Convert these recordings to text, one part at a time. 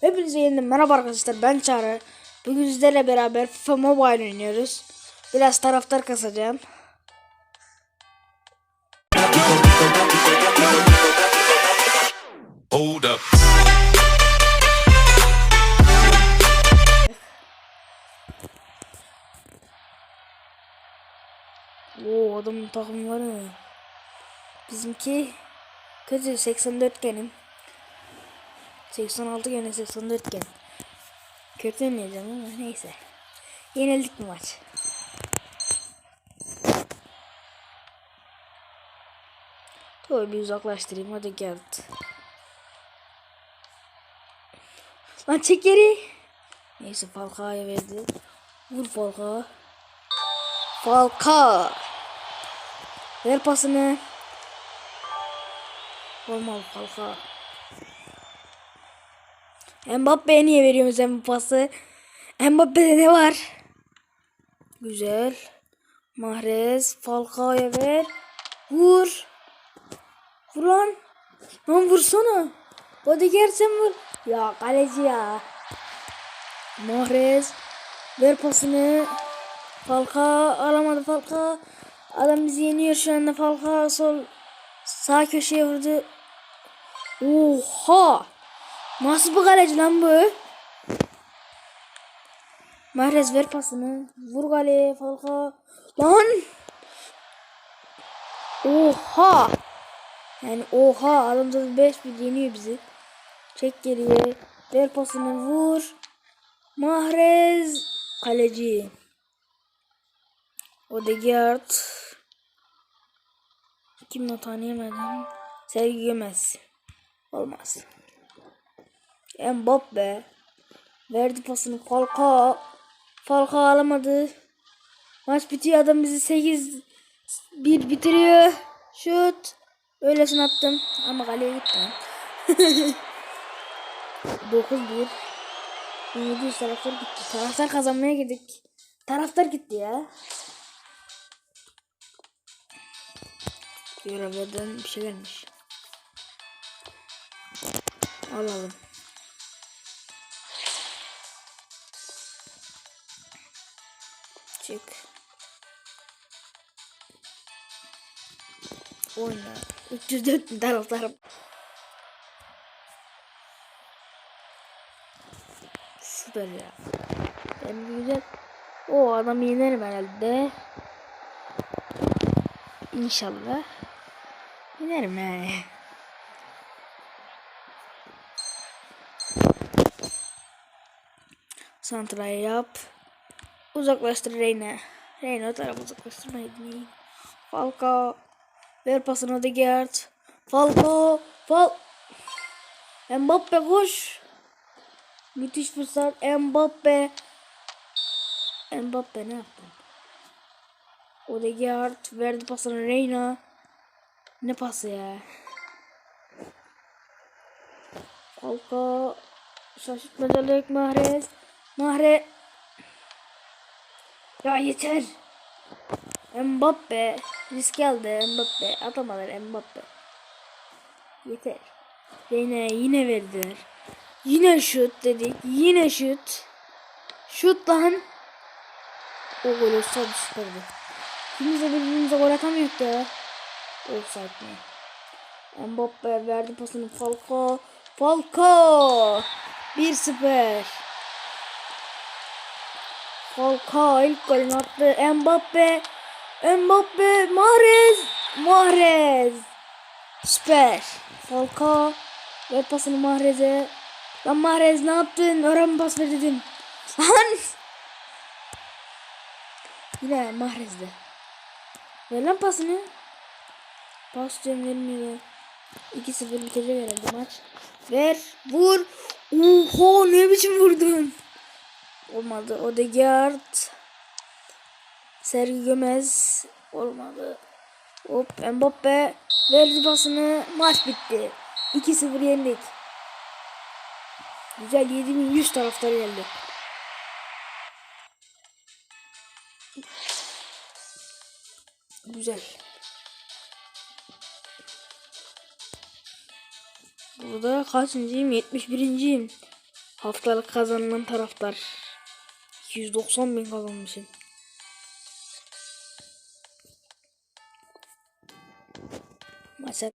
Hepinize yeniden merhaba arkadaşlar ben Çağrı. Bugün sizlerle beraber FIFA Mobile oynuyoruz. Biraz taraftar kasacağım. Hold up. Oo adamın takımları. Bizimki kötü 84 genim. 86 gene 84 gen. Kötü oynayacağım ama neyse. Yenildik mi maç? Dur bir uzaklaştırayım hadi gel. Lan çek geri. Neyse Falcao'ya verdi. Vur Falcao. Falcao. Ver pasını. Olmalı Falcao. Mbappe'ye niye hem bu pası? Mbappe'de ne var? Güzel. Mahrez Falcao'ya ver. Vur. Vur lan. Lan vursana. Bodyguard sen vur. Ya kaleci ya. Mahrez. Ver pasını. Falcao alamadı Falcao. Adam bizi yeniyor şu anda Falcao sol sağ köşeye vurdu. Oha! Nasıl bir kaleci lan bu? Mahrez ver pasını. Vur kaleye Falcao. Lan! Oha! Yani oha adam zaten 5 bir yeniyor bizi. Çek geriye. Ver pasını vur. Mahrez kaleci. Odegaard. Kimle tanıyamadım. Sergi Gömez. Olmaz. Mbappe. Verdi pasını Falcao. Falcao alamadı. Maç bitiyor adam bizi 8 1 bitiriyor. Şut. Öylesine attım ama kaleye gitti. 9-1. 1700 taraftar gitti. Taraftar kazanmaya gittik. Taraftar gitti ya. Görevlerden bir şey gelmiş. Alalım. Çık. Oyna. 304 bin taraftarım. Süper ya. Ben güzel. O adam yenerim herhalde. İnşallah. Yenerim he. Santra'yı yap. Uzaklaştır Reyna. Reyna o tarafa uzaklaştırmayı dinleyin. Falcao. Ver pasını Odegaard. Falcao. Fal. Mbappe koş. Müthiş fırsat. Mbappe. Mbappe ne yaptı? Odegaard verdi pasını Reyna. Ne pası ya? Falcao. Şaşırtmacalık Mahrez. Mahre. Ya yeter. Mbappe. Risk aldı Mbappe. Atamadılar Mbappe. Yeter. Reyna yine verdiler. Yine şut dedik. Yine şut. Şut lan. O gol olsaydı süperdi. İkimiz de birbirimize gol atamıyorduk da. Offside mi? Mbappe verdi pasını Falcao. Falcao. 1-0. Falcao ilk golünü attı. Mbappe. Mbappe. Mahrez. Mahrez. Süper. Falcao. Ver pasını Mahrez'e. Lan Mahrez ne yaptın? Öğren pas ver dedim. Lan. Yine Mahrez'de. Ver lan pasını. Pas diyorum vermiyor. 2-0 bitecek herhalde maç. Ver. Vur. Oho ne biçim vurdun. Olmadı. Odegaard. Sergi Gömez. Olmadı. Hop Mbappe. Verdi pasını. Maç bitti. 2-0 yendik. Güzel 7100 taraftar geldi. Güzel. Burada kaçıncıyım? 71.yim. Haftalık kazanılan taraftar. 290 bin kazanmışım. Maça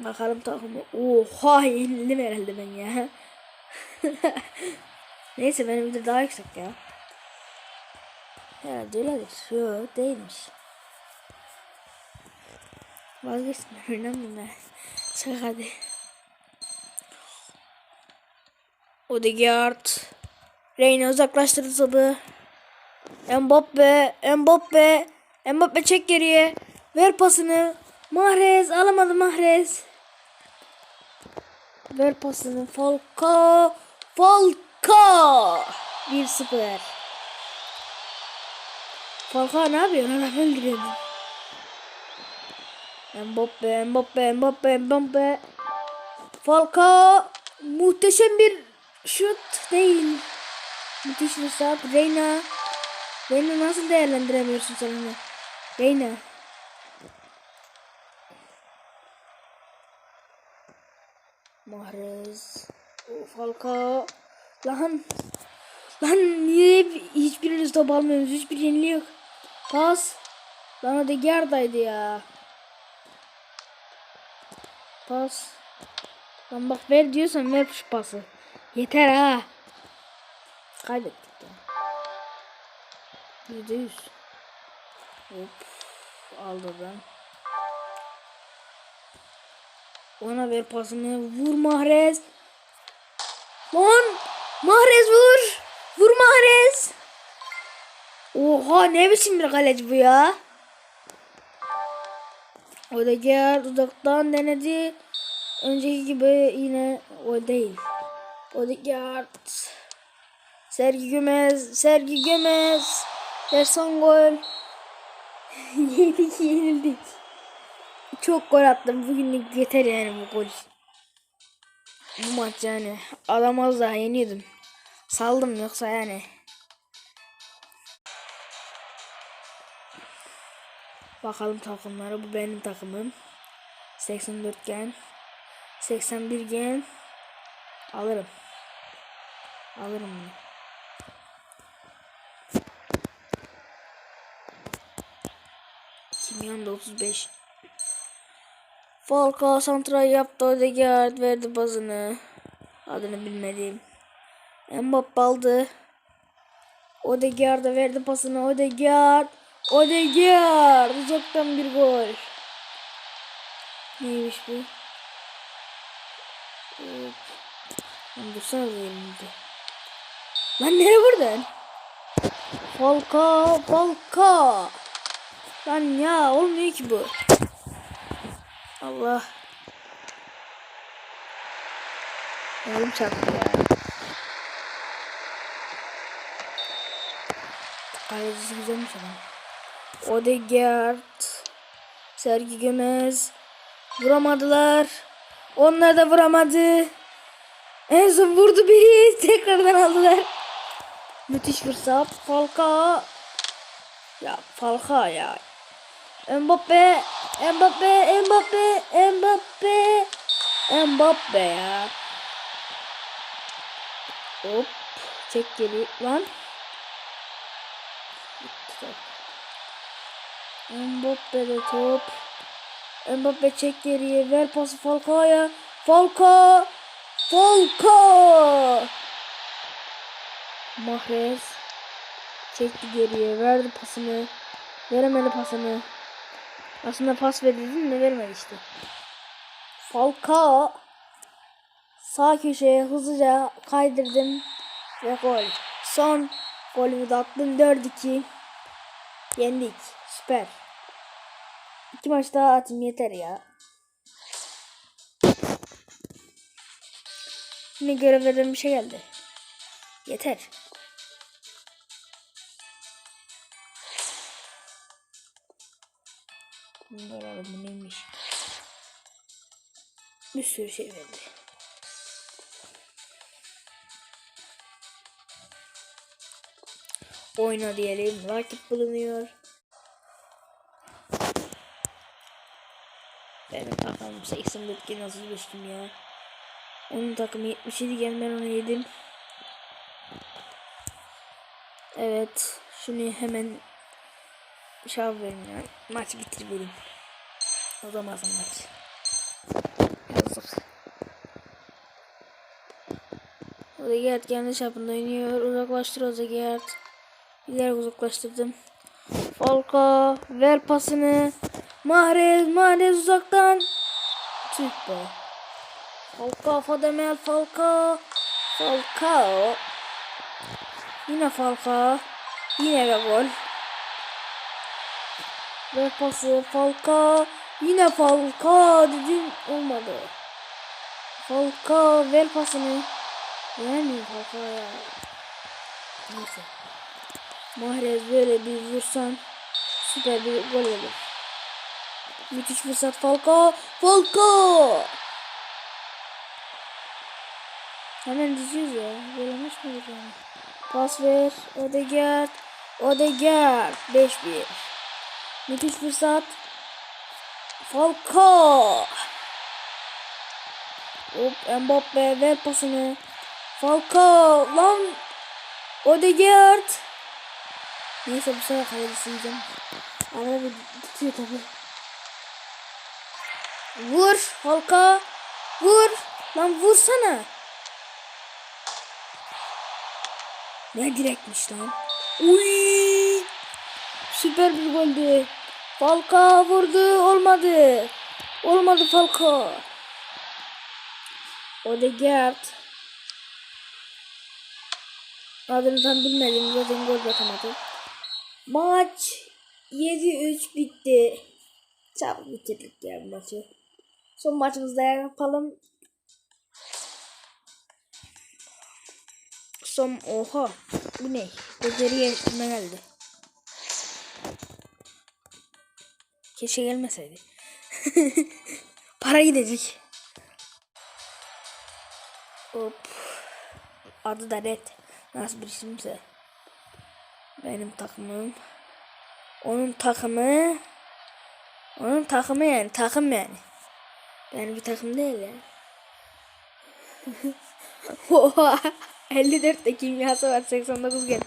Bakalım takımı. Oha yenildim herhalde ben ya. Neyse benim de daha yüksek ya. Herhalde öyledir. Yok değilmiş. Vazgeçtim oynamıyorum ben. Çık hadi. Odegaard. Reyna uzaklaştırdı topu. Mbappe. Mbappe. Mbappe çek geriye. Ver pasını. Mahrez alamadı Mahrez. Ver pasını. Falka. Falka. 1-0. Falka ne yapıyor? Lan öldürüyor. Mbappe, Mbappe, Mbappe, Mbappe. Falka. Muhteşem bir şut değil. Müthiş şut. Reyna. Reyna nasıl değerlendiremiyorsun sen onu? Reyna. Mahrez. O Falcao. Lan. Lan niye hiçbiriniz top almıyorsunuz? Hiçbir yeniliği yok. Pas. Lan o da gerdaydı ya. Pas. Lan bak ver diyorsan ver şu pası. Yeter ha. Kaybettik ya. Yüzde yüz. Hop. Aldı ben. Ona ver pasını. Vur Mahrez. Lan. Mahrez vur. Vur Mahrez. Oha ne biçim bir kaleci bu ya. Odegaard uzaktan denedi. Önceki gibi yine o değil. Odegaard. Sergi Gömez. Sergi Gömez. Ve son gol. Yedik yenildik. Çok gol attım. Bugünlük yeter yani bu gol. Bu maç yani. Alamaz daha yeniyordum. Saldım yoksa yani. Bakalım takımları. Bu benim takımım. 84 gen. 81 gen. Alırım. Alırım bunu. Kimyan da 35. Falcao santra yaptı. Odegaard verdi bazını. Adını bilmediğim. Mbappe aldı. Odegaard'a verdi pasını. Odegaard. Odegaard. Uzaktan bir gol. Neymiş bu? Lan dursana elimde. Lan nereye buradan? Falcao. Falcao. Lan ya olmuyor ki bu. Allah. Elim çarptı ya. Kalecisi güzelmiş ama. Odegaard. Sergi Gömez. Vuramadılar. Onlar da vuramadı. En son vurdu biri. Tekrardan aldılar. Müthiş fırsat. Falcao. Ya Falcao ya. Mbappe, Mbappe, Mbappe, Mbappe, Mbappe ya. Hop, çek geri lan. Mbappe de top. Mbappe çek geriye, ver pası Falcao'ya. Falcao, Falcao. Mahrez çekti geriye, verdi pasını. Veremedi pasını. Aslında pas verildi de vermedi işte. Falcao sağ köşeye hızlıca kaydırdım ve gol. Son golümü de attım 4-2. Yendik. Süper. İki maç daha atayım yeter ya. Yine görevlerden bir şey geldi. Yeter. Bunlar alalım neymiş? Bir sürü şey verdi. Oyna diyelim. Rakip bulunuyor. Benim takımım 84 gün 35 gün ya. Onun takımı 77 gel ben onu yedim. Evet. Şunu hemen şey yapayım ya. Maç bitirelim. O zaman maç. Yazık. Odegaard kendi çapında oynuyor. Uzaklaştır Odegaard. Bilerek uzaklaştırdım. Falka ver pasını. Mahrez Mahrez uzaktan. Tüh be. Falka Fademel Falka. Falcao. Yine Falka. Yine bir gol. Ver pası Falka. Yine Falka dedim olmadı. Falka ver pasını. Vermiyor Falka ya. Neyse. Mahrez böyle bir vursan süper bir gol olur. Müthiş fırsat Falka. Falka. Hemen diziyoruz ya. Böyle maç mı yani? Pas ver. Odegaard. Odegaard. 5-1. Müthiş fırsat. Falcao. Hop Mbappe ver pasını. Falcao lan. Odegaard. Neyse bu sefer kalecisi yiyeceğim. Arada bir tutuyor tabi. Vur Falcao. Vur. Lan vursana. Ne direkmiş lan. Uy! Süper bir goldü. Falcao vurdu. Olmadı. Olmadı Falcao. Odegaard. Adını tam bilmedim. Zaten gol atamadı. Maç 7-3 bitti. Çabuk bitirdik ya bu maçı. Son maçımızda yapalım. Son oha. Bu ne? Beceriye geldi? Keşke gelmeseydi. Para gidecek. Hop. Adı da Red. Nasıl bir isimse. Benim takımım. Onun takımı. Onun takımı yani. Takım yani. Benim bir takım değil ya. Oha. 54 de kimyası var 89 gel.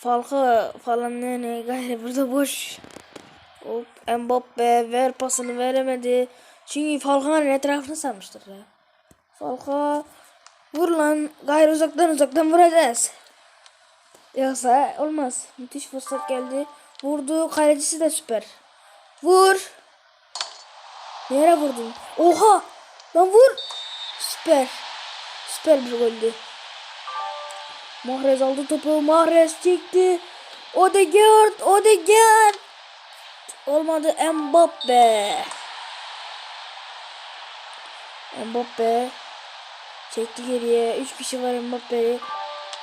Falka falan ne ne gayrı burada boş. Hop Mbappe ver pasını veremedi. Çünkü Falca'nın etrafını sarmıştır ya. Falca vur lan gayrı uzaktan uzaktan vuracağız. Yoksa olmaz. Müthiş fırsat geldi. Vurdu kalecisi de süper. Vur. Nereye vurdun? Oha! Lan vur. Süper. Süper bir goldü. Mahrez aldı topu. Mahrez çekti. Odegaard. Odegaard. Olmadı Mbappe. Mbappe. Çekti geriye. 3 kişi var Mbappe'yi.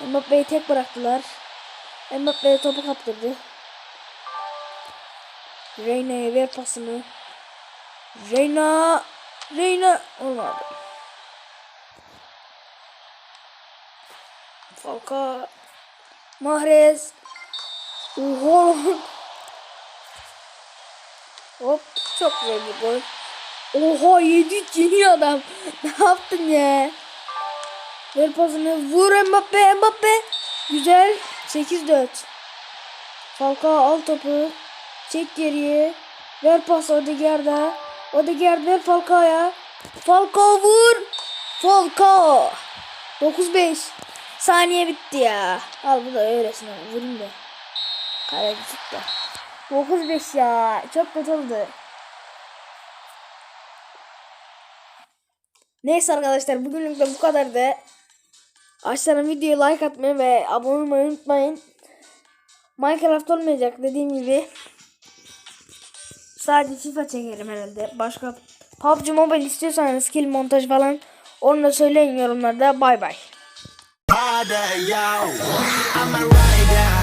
Mbappe'yi tek bıraktılar. Mbappe topu kaptırdı. Reyna'ya ver pasını. Reyna. Reyna. Olmadı. Falka. Mahrez. Oha. Hop. Çok güzel bir gol. Oha 7 yeni adam. ne yaptın ya? Ver pasını. Vur Mbappe. Mbappe. Güzel. 8-4. Falcao al topu. Çek geriye. Ver pas Odegaard'a. Odegaard ver Falcao'ya. Falcao vur. Falcao. 9-5. Saniye bitti ya. Al bu da öylesine vurayım da. Kaleci tuttu. 9-5 ya. Çok kötü oldu. Neyse arkadaşlar bugünlük de bu kadar da. Aşağıdan videoyu like atmayı ve abone olmayı unutmayın. Minecraft olmayacak dediğim gibi. Sadece FIFA çekerim herhalde. Başka PUBG Mobile istiyorsanız skill montaj falan onu da söyleyin yorumlarda. Bay bay. rider, yo. I'm a rider.